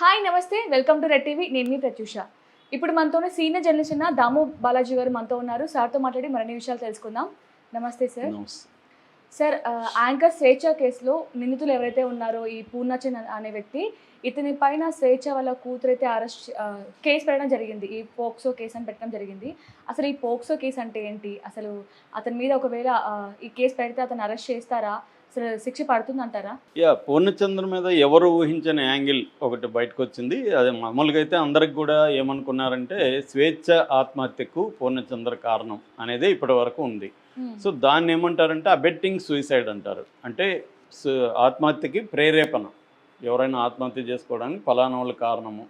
Hi నమస్తే. Welcome to red TV. నేను మీ ప్రత్యూష. ఇప్పుడు మనతోనే సీనియర్ జర్నలిస్ట్ ఉన్న దాము బాలాజీ గారు మనతో ఉన్నారు. సార్తో మాట్లాడి మరిన్ని విషయాలు తెలుసుకుందాం. నమస్తే సార్. సార్ యాంకర్ స్వేచ్ఛ కేసులో నిందితులు ఎవరైతే ఉన్నారో ఈ పూర్ణచంద్ అనే వ్యక్తి ఇతని పైన స్వేచ్ఛ వాళ్ళ కూతురు అయితే అరెస్ట్ కేసు పెట్టడం జరిగింది. ఈ పోక్సో కేసు అని పెట్టడం జరిగింది. అసలు ఈ పోక్సో కేసు అంటే ఏంటి? అసలు అతని మీద ఒకవేళ ఈ కేసు పెడితే అతను అరెస్ట్ చేస్తారా? అసలు శిక్ష పడుతుందంటారా? యా పూర్ణచంద్ర మీద ఎవరు ఊహించని యాంగిల్ ఒకటి బయటకు వచ్చింది అదే మామూలుగా అయితే అందరికి కూడా ఏమనుకున్నారంటే స్వేచ్ఛ ఆత్మహత్యకు పూర్ణచంద్ర కారణం అనేది ఇప్పటి వరకు ఉంది. సో దాన్ని ఏమంటారంటే అబెట్టింగ్ సూసైడ్ అంటారు. అంటే సు- ఆత్మహత్యకి ప్రేరేపణ. ఎవరైనా ఆత్మహత్య చేసుకోవడానికి ఫలానా వాళ్ళు కారణము.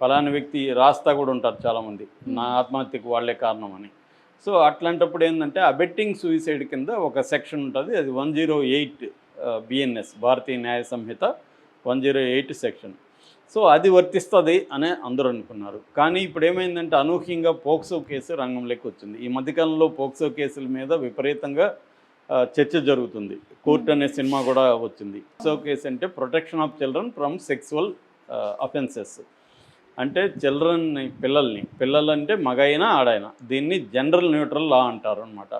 ఫలానా వ్యక్తి రాస్తా కూడా ఉంటారు చాలామంది. నా ఆత్మహత్యకు వాళ్ళే కారణం అని సో అట్లాంటప్పుడు ఏంటంటే అబెట్టింగ్ సూసైడ్ కింద ఒక సెక్షన్ ఉంటుంది. అది one zero eight BNS Bharatiya Nyaya Sanhita one zero eight section. So అది వర్తిస్తుంది అని అందరూ అనుకున్నారు. కానీ ఇప్పుడు ఏమైందంటే అనూహ్యంగా పోక్సో కేసు రంగంలోకి వచ్చింది. ఈ మధ్యకాలంలో పోక్సో కేసుల మీద విపరీతంగా చర్చ జరుగుతుంది. కోర్ట్ అనే సినిమా కూడా వచ్చింది. పోక్సో కేసు అంటే protection of children from sexual offences. అంటే చిల్డ్రన్ పిల్లల్ని పిల్లలంటే మగైనా ఆడైనా దీన్ని జనరల్ న్యూట్రల్ లా అంటారు అనమాట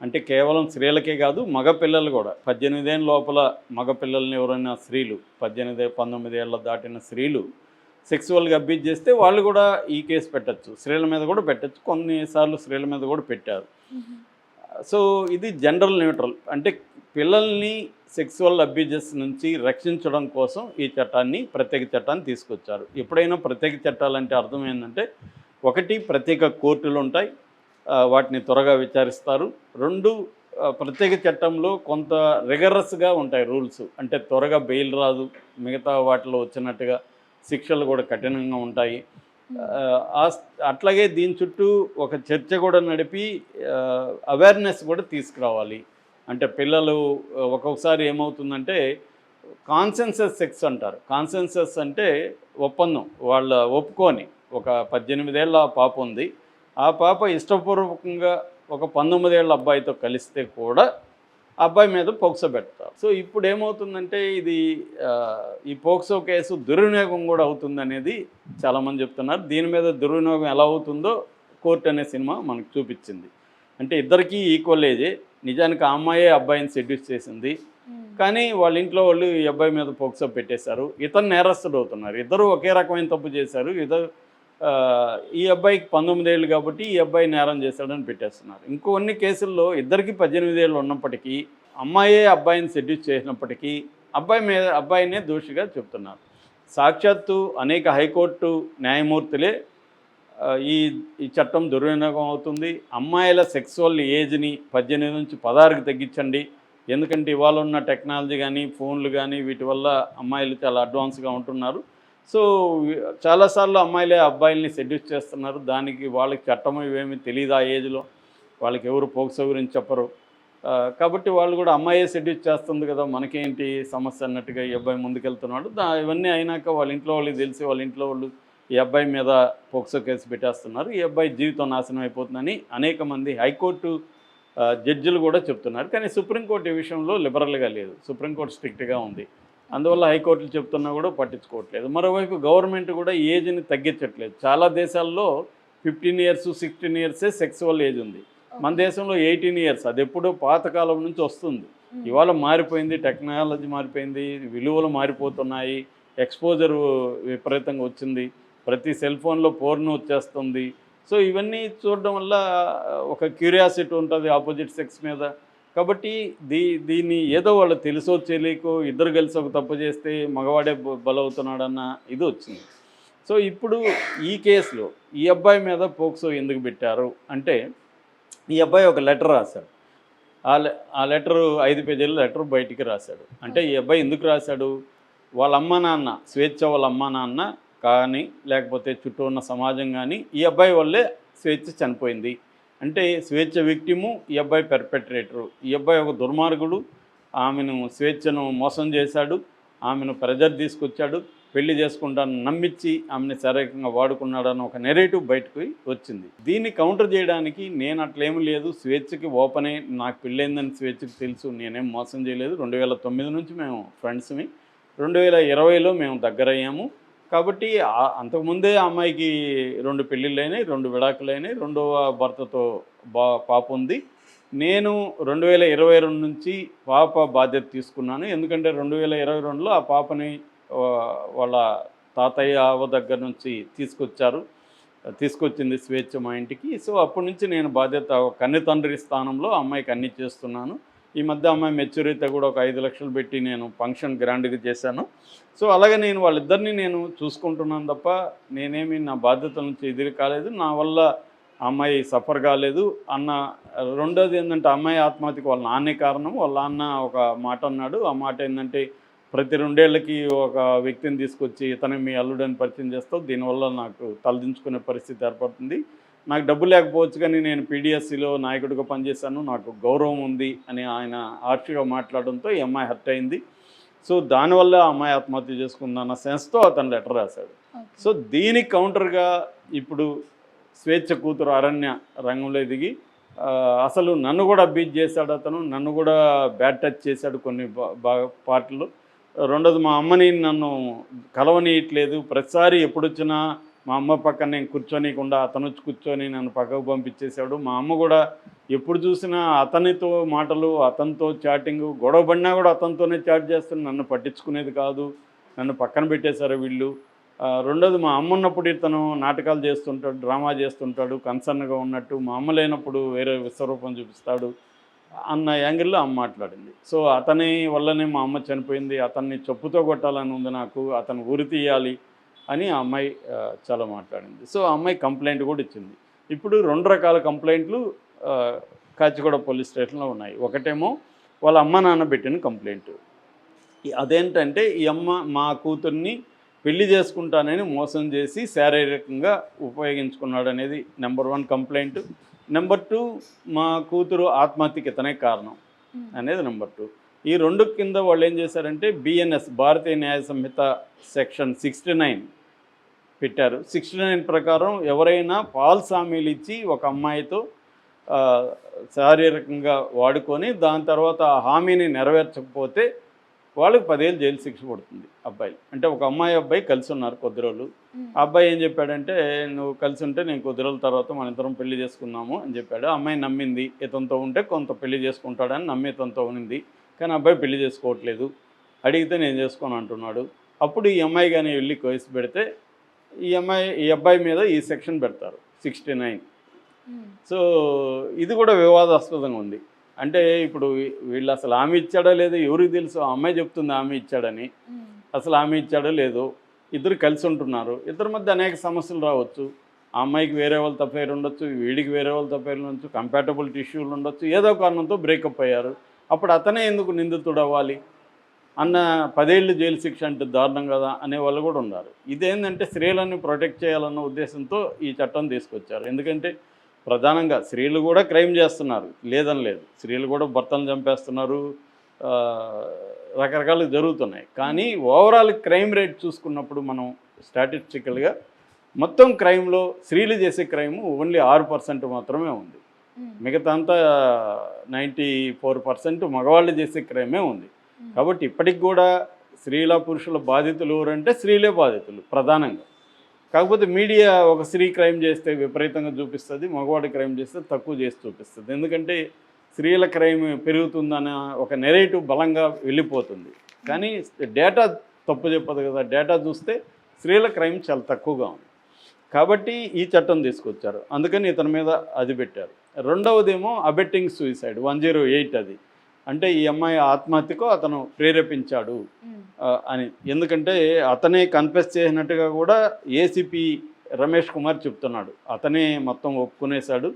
అంటే కేవలం స్త్రీలకే కాదు మగ పిల్లలు కూడా. పద్దెనిమిదేళ్ళ లోపల మగ పిల్లల్ని ఎవరైనా స్త్రీలు పద్దెనిమిది పంతొమ్మిది ఏళ్ళ దాటిన స్త్రీలు సెక్సువల్గా అబ్యూజ్ చేస్తే వాళ్ళు కూడా ఈ కేసు పెట్టచ్చు. స్త్రీల మీద కూడా పెట్టచ్చు. కొన్నిసార్లు స్త్రీల మీద కూడా పెట్టారు. సో ఇది జనరల్ న్యూట్రల్ అంటే పిల్లల్ని సెక్సువల్ అబ్యూజెస్ నుంచి రక్షించడం కోసం ఈ చట్టాన్ని ప్రత్యేక చట్టాన్ని తీసుకొచ్చారు. ఎప్పుడైనా ప్రత్యేక చట్టాలంటే అర్థం ఏంటంటే ఒకటి ప్రత్యేక కోర్టులు ఉంటాయి వాటిని త్వరగా విచారిస్తారు. రెండు ప్రత్యేక చట్టంలో కొంత రిగరస్గా ఉంటాయి రూల్స్. అంటే త్వరగా బెయిల్ రాదు. మిగతా వాటిలో వచ్చినట్టుగా శిక్షలు కూడా కఠినంగా ఉంటాయి. ఆ, అట్లాగే దీని చుట్టూ ఒక చర్చ కూడా నడిపి అవేర్నెస్ కూడా తీసుకురావాలి. అంటే పిల్లలు ఒక్కొక్కసారి ఏమవుతుందంటే కాన్సెన్సస్ సెక్స్ అంటారు. కాన్సెన్సస్ అంటే ఒప్పందం. వాళ్ళ ఒప్పుకొని. ఒక పద్దెనిమిదేళ్ళ పాప ఉంది. ఆ పాప ఇష్టపూర్వకంగా ఒక పంతొమ్మిదేళ్ళ అబ్బాయితో కలిస్తే కూడా అబ్బాయి మీద పోక్సో పెడతారు. సో ఇప్పుడు ఏమవుతుందంటే ఇది ఈ పోక్సో కేసు దుర్వినియోగం కూడా అవుతుంది అనేది చాలామంది చెప్తున్నారు. దీని మీద దుర్వినియోగం ఎలా అవుతుందో కోర్ట్ అనే సినిమా మనకు చూపించింది. అంటే ఇద్దరికీ ఈక్వల్ ఏజే. నిజానికి ఆ అమ్మాయే అబ్బాయిని సెడ్యూస్ చేసింది. కానీ వాళ్ళ ఇంట్లో వాళ్ళు ఈ అబ్బాయి మీద పోక్సో పెట్టేశారు. ఇతను నేరస్తుడు అవుతున్నారు. ఇద్దరు ఒకే రకమైన తప్పు చేశారు. ఇద్దరు ఈ అబ్బాయికి పంతొమ్మిది ఏళ్ళు కాబట్టి ఈ అబ్బాయి నేరం చేశాడని పెట్టేస్తున్నారు. ఇంకొన్ని కేసుల్లో ఇద్దరికి పద్దెనిమిది ఏళ్ళు ఉన్నప్పటికీ అమ్మాయే అబ్బాయిని సెడ్యూస్ చేసినప్పటికీ అబ్బాయి మీద అబ్బాయినే దోషిగా చెప్తున్నారు. సాక్షాత్తు అనేక హైకోర్టు న్యాయమూర్తులే ఈ ఈ చట్టం దుర్వినియోగం అవుతుంది. అమ్మాయిల సెక్సువల్ ఏజ్ని పద్దెనిమిది నుంచి పదహారుకి తగ్గించండి. ఎందుకంటే ఇవాళ ఉన్న టెక్నాలజీ కానీ ఫోన్లు కానీ వీటి వల్ల అమ్మాయిలు చాలా అడ్వాన్స్గా ఉంటున్నారు. సో చాలాసార్లు అమ్మాయిలే అబ్బాయిల్ని సెడ్యూస్ చేస్తున్నారు. దానికి వాళ్ళకి చట్టం ఇవేమి తెలియదు ఆ ఏజ్లో? వాళ్ళకి ఎవరు పోక్సో గురించి చెప్పరు. కాబట్టి వాళ్ళు కూడా అమ్మాయే సెడ్యూస్ చేస్తుంది కదా మనకేంటి సమస్య అన్నట్టుగా ఈ అబ్బాయి ముందుకెళ్తున్నాడు. దా ఇవన్నీ అయినాక వాళ్ళ ఇంట్లో వాళ్ళకి తెలిసి వాళ్ళ ఇంట్లో వాళ్ళు ఈ అబ్బాయి మీద పోక్సో కేసు పెట్టేస్తున్నారు. ఈ అబ్బాయి జీవితం నాశనం అయిపోతుందని అనేక మంది హైకోర్టు జడ్జిలు కూడా చెప్తున్నారు. కానీ సుప్రీంకోర్టు ఈ విషయంలో లిబరల్గా లేదు. సుప్రీంకోర్టు స్ట్రిక్ట్గా ఉంది. అందువల్ల హైకోర్టులు చెప్తున్నా కూడా పట్టించుకోవట్లేదు. మరోవైపు గవర్నమెంట్ కూడా ఏజ్ని తగ్గించట్లేదు. చాలా దేశాల్లో ఫిఫ్టీన్ ఇయర్స్ సిక్స్టీన్ ఇయర్సే సెక్సువల్ ఏజ్ ఉంది. మన దేశంలో ఎయిటీన్ ఇయర్స్ అది ఎప్పుడో పాతకాలం నుంచి వస్తుంది. ఇవాళ మారిపోయింది టెక్నాలజీ మారిపోయింది విలువలు మారిపోతున్నాయి ఎక్స్పోజర్ విపరీతంగా వచ్చింది ప్రతి సెల్ ఫోన్లో పోర్న్ వచ్చేస్తుంది. సో ఇవన్నీ చూడడం వల్ల ఒక క్యూరియాసిటీ ఉంటుంది ఆపోజిట్ సెక్స్ మీద. కాబట్టి దీ దీన్ని ఏదో వాళ్ళు తెలుసో తెలియకో ఇద్దరు కలిసి ఒక తప్పు చేస్తే మగవాడే బ- బలవుతున్నాడన్న ఇది వచ్చింది. సో ఇప్పుడు ఈ కేసులో ఈ అబ్బాయి మీద పోక్సో ఎందుకు పెట్టారు అంటే ఈ అబ్బాయి ఒక లెటర్ రాశాడు. ఆ లె ఆ లెటర్ ఐదు పేజీల లెటర్ బయటికి రాశాడు. అంటే ఈ అబ్బాయి ఎందుకు రాశాడు? వాళ్ళ అమ్మ నాన్న స్వేచ్ఛ వాళ్ళ అమ్మ నాన్న కానీ లేకపోతే చుట్టూ ఉన్న సమాజం కానీ ఈ అబ్బాయి వల్లే స్వేచ్ఛ చనిపోయింది. అంటే స్వేచ్ఛ విక్టిము ఈ అబ్బాయి పెర్పెట్రేటరు ఈ అబ్బాయి ఒక దుర్మార్గుడు. ఆమెను స్వేచ్ఛను మోసం చేశాడు. ఆమెను ప్రెజర్ తీసుకొచ్చాడు. పెళ్ళి చేసుకుంటాను నమ్మించి ఆమెను శారీరకంగా వాడుకున్నాడని ఒక నెరేటివ్ బయటకు వచ్చింది. దీన్ని కౌంటర్ చేయడానికి నేను అట్లేమి లేదు. స్వేచ్ఛకి ఓపెనే నాకు పెళ్ళైందని స్వేచ్ఛకి తెలుసు. నేనేం మోసం చేయలేదు. రెండు వేల తొమ్మిది నుంచి మేము ఫ్రెండ్స్మి రెండు వేల ఇరవైలో మేము దగ్గరయ్యాము. కాబట్టి అంతకుముందే అమ్మాయికి రెండు పెళ్ళిళ్ళైనాయి రెండు విడాకులైనాయి రెండవ భర్తతో బా పాప ఉంది. నేను రెండు వేల ఇరవై రెండు నుంచి పాప బాధ్యత తీసుకున్నాను. ఎందుకంటే రెండు వేల ఇరవై రెండులో ఆ పాపని వాళ్ళ తాతయ్య అవ్వ దగ్గర నుంచి తీసుకొచ్చారు. తీసుకొచ్చింది స్వేచ్ఛ మా ఇంటికి. సో అప్పటి నుంచి నేను బాధ్యత ఒక తండ్రి స్థానంలో అమ్మాయికి అన్ని చేస్తున్నాను. ఈ మధ్య అమ్మాయి మెచ్యూరిటీ కూడా ఒక ఐదు లక్షలు పెట్టి నేను ఫంక్షన్ గ్రాండ్గా చేశాను. సో అలాగే నేను వాళ్ళిద్దరిని నేను చూసుకుంటున్నాను తప్ప నేనేమి నా బాధ్యతల నుంచి ఎదురు కాలేదు. నా వల్ల అమ్మాయి సఫర్ కాలేదు అన్న రెండోది ఏంటంటే అమ్మాయి ఆత్మహత్యకు వాళ్ళ నాన్నే కారణం. వాళ్ళ నాన్న ఒక మాట అన్నాడు. ఆ మాట ఏంటంటే ప్రతి రెండేళ్ళకి ఒక వ్యక్తిని తీసుకొచ్చి ఇతను మీ అల్లుడని పరిచయం చేస్తావు. దీనివల్ల నాకు తలదించుకునే పరిస్థితి ఏర్పడుతుంది. నాకు డబ్బు లేకపోవచ్చు కానీ నేను పీడిఎస్సిలో నాయకుడిగా పనిచేశాను. నాకు గౌరవం ఉంది అని ఆయన హార్ష్గా మాట్లాడడంతో ఈ అమ్మాయి హర్ట్ అయింది. సో దానివల్ల ఆ అమ్మాయి ఆత్మహత్య చేసుకుందన్న సెన్స్తో అతను లెటర్ రాశాడు. సో దీనికి కౌంటర్గా ఇప్పుడు స్వేచ్ఛ కూతురు అరణ్య రంగంలో దిగి అసలు నన్ను కూడా బీట్ చేశాడు అతను. నన్ను కూడా బ్యాడ్ టచ్ చేశాడు కొన్ని బా- బాగా పార్టీలు రెండోది మా అమ్మని నన్ను కలవనీయట్లేదు. ప్రతిసారి ఎప్పుడు వచ్చినా మా అమ్మ పక్కన నేను కూర్చోనీయకుండా అతను వచ్చి కూర్చొని నన్ను పక్కకు పంపించేశాడు. మా అమ్మ కూడా ఎప్పుడు చూసినా అతనితో మాటలు అతనితో చాటింగ్ గొడవ పడినా కూడా అతనితోనే చాట్ చేస్తాను నన్ను పట్టించుకునేది కాదు. నన్ను పక్కన పెట్టేశారు వీళ్ళు. రెండోది మా అమ్మ ఉన్నప్పుడు ఇతను నాటకాలు చేస్తుంటాడు డ్రామా చేస్తుంటాడు కన్సర్న్గా ఉన్నట్టు మా అమ్మ లేనప్పుడు వేరే విశ్వరూపం చూపిస్తాడు అన్న యాంగిల్లో అమ్మ మాట్లాడింది. సో అతని వల్లనే మా అమ్మ చనిపోయింది. అతన్ని చెప్పుతో కొట్టాలని ఉంది నాకు. అతను ఉరి తీయాలి. అని ఆ అమ్మాయి చాలా మాట్లాడింది. సో ఆ అమ్మాయి కంప్లైంట్ కూడా ఇచ్చింది. ఇప్పుడు రెండు రకాల కంప్లైంట్లు కాచిగూడ పోలీస్ స్టేషన్లో ఉన్నాయి. ఒకటేమో వాళ్ళ అమ్మ నాన్న పెట్టిన కంప్లైంట్. అదేంటంటే ఈ అమ్మ మా కూతుర్ని పెళ్ళి చేసుకుంటానని మోసం చేసి శారీరకంగా ఉపయోగించుకున్నాడు అనేది number one complaint. Number two మా కూతురు ఆత్మహత్యకి ఇతనే కారణం అనేది నెంబర్ టూ. ఈ రెండు కింద వాళ్ళు ఏం చేశారంటే BNS Bharatiya Nyaya Sanhita section sixty nine పెట్టారు. సిక్స్టీ నైన్ ప్రకారం ఎవరైనా పాల్ సామీలు ఇచ్చి ఒక అమ్మాయితో శారీరకంగా వాడుకొని దాని తర్వాత ఆ హామీని నెరవేర్చకపోతే వాళ్ళకి పదేళ్ళు జైలు శిక్ష పడుతుంది అబ్బాయి. అంటే ఒక అమ్మాయి అబ్బాయి కలిసి ఉన్నారు కొద్ది రోజులు. అబ్బాయి ఏం చెప్పాడంటే నువ్వు కలిసి ఉంటే నేను కొద్ది రోజుల తర్వాత మన ఇద్దరం పెళ్ళి చేసుకుందాము అని చెప్పాడు. అమ్మాయి నమ్మింది. ఇతనితో ఉంటే కొంత పెళ్ళి చేసుకుంటాడని నమ్మి ఇతనితో ఉంది కానీ అబ్బాయి పెళ్ళి చేసుకోవట్లేదు. అడిగితే నేను చేసుకోను అంటున్నాడు. అప్పుడు ఈ అమ్మాయి కానీ వెళ్ళి కేసు పెడితే ఈ అమ్మాయి ఈ అబ్బాయి మీద ఈ సెక్షన్ పెడతారు సిక్స్టీ నైన్. సో ఇది కూడా వివాదాస్పదంగా ఉంది. అంటే ఇప్పుడు వీళ్ళు అసలు ఆమె ఇచ్చాడో లేదో ఎవరికి తెలుసు? ఆ అమ్మాయి చెప్తుంది ఆమె ఇచ్చాడని. అసలు ఆమె ఇచ్చాడో లేదో ఇద్దరు కలిసి ఉంటున్నారు. ఇద్దరి మధ్య అనేక సమస్యలు రావచ్చు. ఆ అమ్మాయికి వేరే వాళ్ళతో పేరు ఉండొచ్చు వీడికి వేరే వాళ్ళతో పేరు ఉండొచ్చు కంపాటబిలిటీ ఇష్యూలు ఉండొచ్చు ఏదో కారణంతో బ్రేకప్ అయ్యారు. అప్పుడు అతనే ఎందుకు నిందితుడు అవ్వాలి అన్న పదేళ్ళు జైలు శిక్ష అంటే దారుణం కదా అనే వాళ్ళు కూడా ఉన్నారు. ఇదేంటంటే స్త్రీలను ప్రొటెక్ట్ చేయాలన్న ఉద్దేశంతో ఈ చట్టం తీసుకొచ్చారు. ఎందుకంటే ప్రధానంగా స్త్రీలు కూడా క్రైమ్ చేస్తున్నారు. లేదని లేదు. స్త్రీలు కూడా భర్తలను చంపేస్తున్నారు. రకరకాలు జరుగుతున్నాయి. కానీ ఓవరాల్ క్రైమ్ రేట్ చూసుకున్నప్పుడు మనం స్టాటిస్టికల్గా మొత్తం క్రైమ్లో స్త్రీలు చేసే క్రైమ్ ఓన్లీ ఆరు పర్సెంట్ మాత్రమే ఉంది. మిగతా అంతా నైంటీ ఫోర్ పర్సెంట్ మగవాళ్ళు చేసే క్రైమే ఉంది. కాబట్టి ఇప్పటికి కూడా స్త్రీల పురుషుల బాధితులు ఎవరంటే స్త్రీలే బాధితులు ప్రధానంగా. కాకపోతే మీడియా ఒక స్త్రీ క్రైమ్ చేస్తే విపరీతంగా చూపిస్తుంది మగవాడి క్రైమ్ చేస్తే తక్కువ చేసి చూపిస్తుంది. ఎందుకంటే స్త్రీల క్రైమ్ పెరుగుతుందన్న ఒక నెరేటివ్ బలంగా వెళ్ళిపోతుంది. కానీ డేటా తప్పు చెప్పదు కదా డేటా చూస్తే స్త్రీల క్రైమ్ చాలా తక్కువగా ఉంది. కాబట్టి ఈ చట్టం తీసుకొచ్చారు. అందుకని ఇతని మీద అది పెట్టారు. రెండవదేమో abetting suicide one zero eight అది. అంటే ఈ అమ్మాయి ఆత్మహత్యకు అతను ప్రేరేపించాడు. అని. ఎందుకంటే అతనే కన్ఫెస్ చేసినట్టుగా కూడా ఏసీపీ రమేష్ కుమార్ చెప్తున్నాడు. అతనే మొత్తం ఒప్పుకునేశాడు.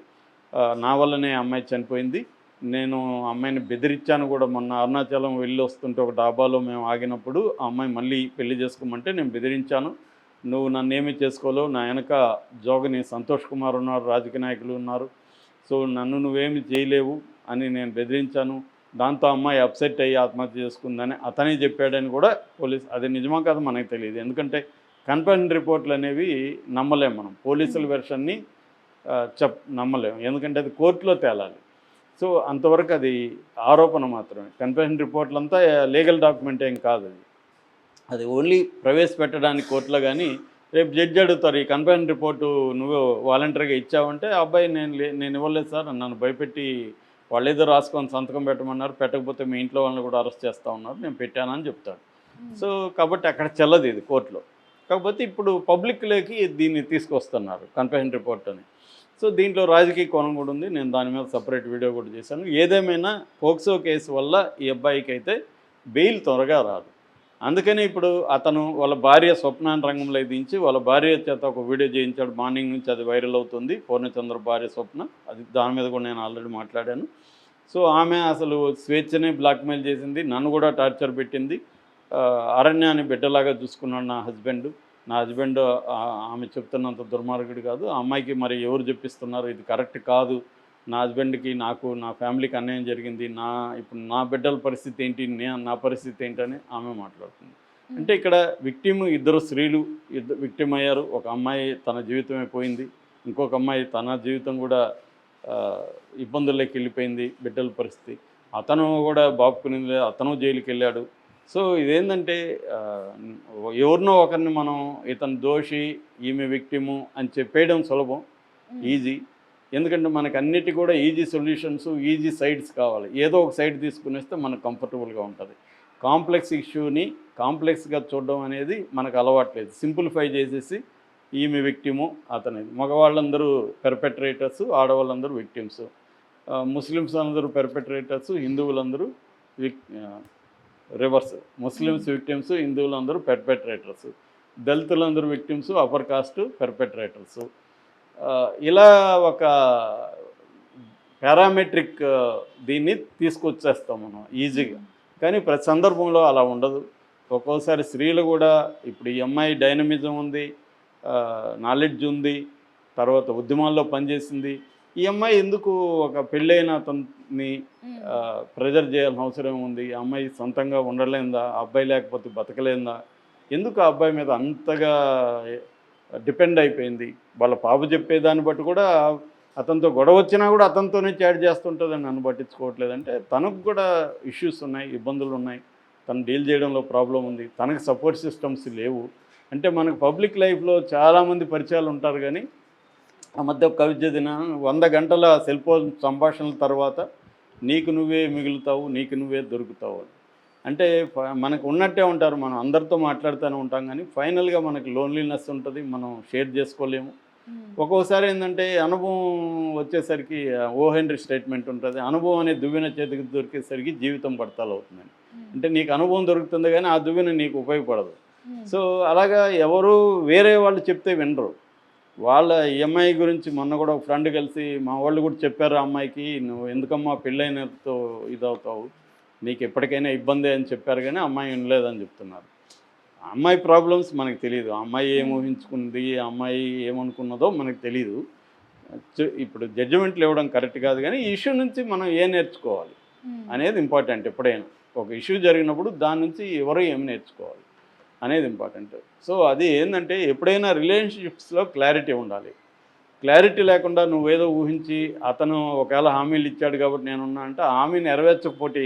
నా వల్లనే అమ్మాయి చనిపోయింది. నేను అమ్మాయిని బెదిరించాను కూడా మొన్న అరుణాచలం వెళ్ళి వస్తుంటే ఒక డాబాలో మేము ఆగినప్పుడు ఆ అమ్మాయి మళ్ళీ పెళ్ళి చేసుకోమంటే నేను బెదిరించాను. నువ్వు నన్ను ఏమీ చేసుకోలేవు. నా వెనక జోగని సంతోష్ కుమార్ ఉన్నారు రాజకీయ నాయకులు ఉన్నారు. సో నన్ను నువ్వేమి చేయలేవు అని నేను బెదిరించాను. దాంతో అమ్మాయి అప్సెట్ అయ్యి ఆత్మహత్య చేసుకుందని అతనే చెప్పాడని కూడా పోలీస్ అది నిజమా కాదు మనకు తెలియదు. ఎందుకంటే కన్ఫర్మ్ రిపోర్ట్లు అనేవి నమ్మలేం మనం. పోలీసుల వెర్షన్ని చెప్ నమ్మలేం. ఎందుకంటే అది కోర్టులో తేలాలి. సో అంతవరకు అది ఆరోపణ మాత్రమే. కన్ఫెషన్ రిపోర్ట్లు అంతా లీగల్ డాక్యుమెంట్ ఏం కాదు అది. అది ఓన్లీ ప్రవేశపెట్టడానికి కోర్టులో కానీ రేపు జడ్జి అడుగుతారు ఈ కన్ఫైన్ రిపోర్టు నువ్వు వాలంటరీగా ఇచ్చావంటే ఆ అబ్బాయి నేను లే- నేను ఇవ్వలేదు సార్ నన్ను భయపెట్టి వాళ్ళు ఏదో రాసుకొని సంతకం పెట్టమన్నారు పెట్టకపోతే మీ ఇంట్లో వాళ్ళని కూడా అరెస్ట్ చేస్తూ ఉన్నారు నేను పెట్టానని చెప్తాడు. సో కాబట్టి అక్కడ చెల్లదు ఇది కోర్టులో. కాకపోతే ఇప్పుడు పబ్లిక్లోకి దీన్ని తీసుకొస్తున్నారు కన్ఫైన్ రిపోర్ట్ అని. సో దీంట్లో రాజకీయ కోణం కూడా ఉంది నేను దాని మీద సపరేట్ వీడియో కూడా చేశాను. ఏదేమైనా పోక్సో కేసు వల్ల ఈ అబ్బాయికి అయితే బెయిల్ త్వరగా రాదు. అందుకని ఇప్పుడు అతను వాళ్ళ భార్య స్వప్నాన్ని రంగంలో దించి వాళ్ళ భార్య చేత ఒక వీడియో చేయించాడు. మార్నింగ్ నుంచి అది వైరల్ అవుతుంది. పూర్ణచంద్ర భార్య స్వప్న. అది దాని మీద కూడా నేను ఆల్రెడీ మాట్లాడాను. సో ఆమె అసలు స్వేచ్ఛనే బ్లాక్మెయిల్ చేసింది. నన్ను కూడా టార్చర్ పెట్టింది. అరణ్యాన్ని బిడ్డలాగా చూసుకున్నాడు నా హస్బెండ్. నా హస్బెండ్ ఆమె చెప్తున్నంత దుర్మార్గుడు కాదు. ఆ అమ్మాయికి మరి ఎవరు చెప్పిస్తున్నారు? ఇది కరెక్ట్ కాదు. నా హస్బెండ్కి నాకు నా ఫ్యామిలీకి అన్యాయం జరిగింది నా ఇప్పుడు నా బిడ్డల పరిస్థితి ఏంటి నే నా పరిస్థితి ఏంటని ఆమె మాట్లాడుతుంది. అంటే ఇక్కడ విక్టిమ్ ఇద్దరు స్త్రీలు ఇద్దరు విక్టిమ్ అయ్యారు. ఒక అమ్మాయి తన జీవితమే పోయింది. ఇంకొక అమ్మాయి తన జీవితం కూడా ఇబ్బందుల్లోకి వెళ్ళిపోయింది బిడ్డల పరిస్థితి. అతను కూడా బాపుకునింది అతను జైలుకి వెళ్ళాడు. సో ఇదేంటంటే ఎవరినో ఒకరిని మనం ఇతను దోషి ఈమె విక్టిము అని చెప్పేయడం సులభం. ఈజీ ఎందుకంటే మనకు అన్నిటి కూడా ఈజీ సొల్యూషన్స్ ఈజీ సైడ్స్ కావాలి. ఏదో ఒక సైడ్ తీసుకునేస్తే మనకు కంఫర్టబుల్గా ఉంటుంది. కాంప్లెక్స్ ఇష్యూని కాంప్లెక్స్గా చూడడం అనేది మనకు అలవాట్లేదు సింప్లిఫై చేసేసి ఈమె విక్టిము అతని మగవాళ్ళందరూ పెర్పెట్రేటర్స్ ఆడవాళ్ళందరూ విక్టిమ్స్ ముస్లిమ్స్ అందరూ పెర్పెట్రేటర్స్ హిందువులందరూ విక్ రివర్స్ ముస్లిమ్స్ విక్టిమ్స్ హిందువులందరూ పెర్పెట్రేటర్స్ దళితులందరూ విక్టిమ్స్ అప్పర్ కాస్ట్ పెర్పెట్రేటర్స్ ఇలా ఒక పారామెట్రిక్ దీన్ని తీసుకొచ్చేస్తాం మనం ఈజీగా. కానీ ప్రతి సందర్భంలో అలా ఉండదు. ఒక్కోసారి స్త్రీలు కూడా ఇప్పుడు ఈ అమ్మాయి డైనమిజం ఉంది నాలెడ్జ్ ఉంది తర్వాత ఉద్యమాల్లో పనిచేసింది. ఈ అమ్మాయి ఎందుకు ఒక పెళ్ళైన అతన్ని ప్రెజర్ చేయాల్సిన అవసరం ఉంది? ఆ అమ్మాయి సొంతంగా ఉండలేందా? అబ్బాయి లేకపోతే బతకలేందా? ఎందుకు ఆ అబ్బాయి మీద అంతగా డిపెండ్ అయిపోయింది? వాళ్ళ పాప చెప్పేదాన్ని బట్టి కూడా అతనితో గొడవ వచ్చినా కూడా అతనితోనే చాట్ చేస్తుంటుందని నన్ను పట్టించుకోవట్లేదు. అంటే తనకు కూడా ఇష్యూస్ ఉన్నాయి ఇబ్బందులు ఉన్నాయి. తను డీల్ చేయడంలో ప్రాబ్లం ఉంది. తనకు సపోర్ట్ సిస్టమ్స్ లేవు. అంటే మనకు పబ్లిక్ లైఫ్లో చాలామంది పరిచయాలు ఉంటారు కానీ ఆ మధ్య కవిత్య కవి వంద గంటల సెల్ ఫోన్ సంభాషణల తర్వాత నీకు నువ్వే మిగులుతావు నీకు నువ్వే దొరుకుతావు అంటే మనకు ఉన్నట్టే ఉంటారు. మనం అందరితో మాట్లాడుతూనే ఉంటాం కానీ ఫైనల్గా మనకి లోన్లీనెస్ ఉంటుంది. మనం షేర్ చేసుకోలేము. ఒక్కోసారి ఏంటంటే అనుభవం వచ్చేసరికి ఓ హెన్రీ స్టేట్మెంట్ ఉంటుంది. అనుభవం అనే దువ్వెన చేతికి దొరికేసరికి జీవితం పడతాలు అవుతుంది అంటే నీకు అనుభవం దొరుకుతుంది కానీ ఆ దువ్వెన నీకు ఉపయోగపడదు. సో అలాగా ఎవరు వేరే వాళ్ళు చెప్తే వినరు. వాళ్ళ ఈఎంఐ గురించి మొన్న కూడా ఒక ఫ్రెండ్ కలిసి మా వాళ్ళు కూడా చెప్పారు ఆ అమ్మాయికి నువ్వు ఎందుకమ్మా పెళ్ళైనతో ఇదవుతావు? నీకు ఎప్పటికైనా ఇబ్బంది అని చెప్పారు కానీ అమ్మాయి వినలేదని చెప్తున్నారు. అమ్మాయి ప్రాబ్లమ్స్ మనకు తెలియదు అమ్మాయి ఏం ఊహించుకుంది అమ్మాయి ఏమనుకున్నదో మనకు తెలియదు ఇప్పుడు జడ్జిమెంట్లు ఇవ్వడం కరెక్ట్ కాదు కానీ ఈ ఇష్యూ నుంచి మనం ఏం నేర్చుకోవాలి అనేది ఇంపార్టెంట్ ఎప్పుడైనా. ఒక ఇష్యూ జరిగినప్పుడు దాని నుంచి ఎవరు ఏం నేర్చుకోవాలి అనేది ఇంపార్టెంట్ సో అది ఏంటంటే ఎప్పుడైనా రిలేషన్షిప్స్లో క్లారిటీ ఉండాలి. క్లారిటీ లేకుండా నువ్వేదో ఊహించి అతను ఒకవేళ హామీలు ఇచ్చాడు కాబట్టి నేనున్నా అంటే హామీ నెరవేర్చకపోతే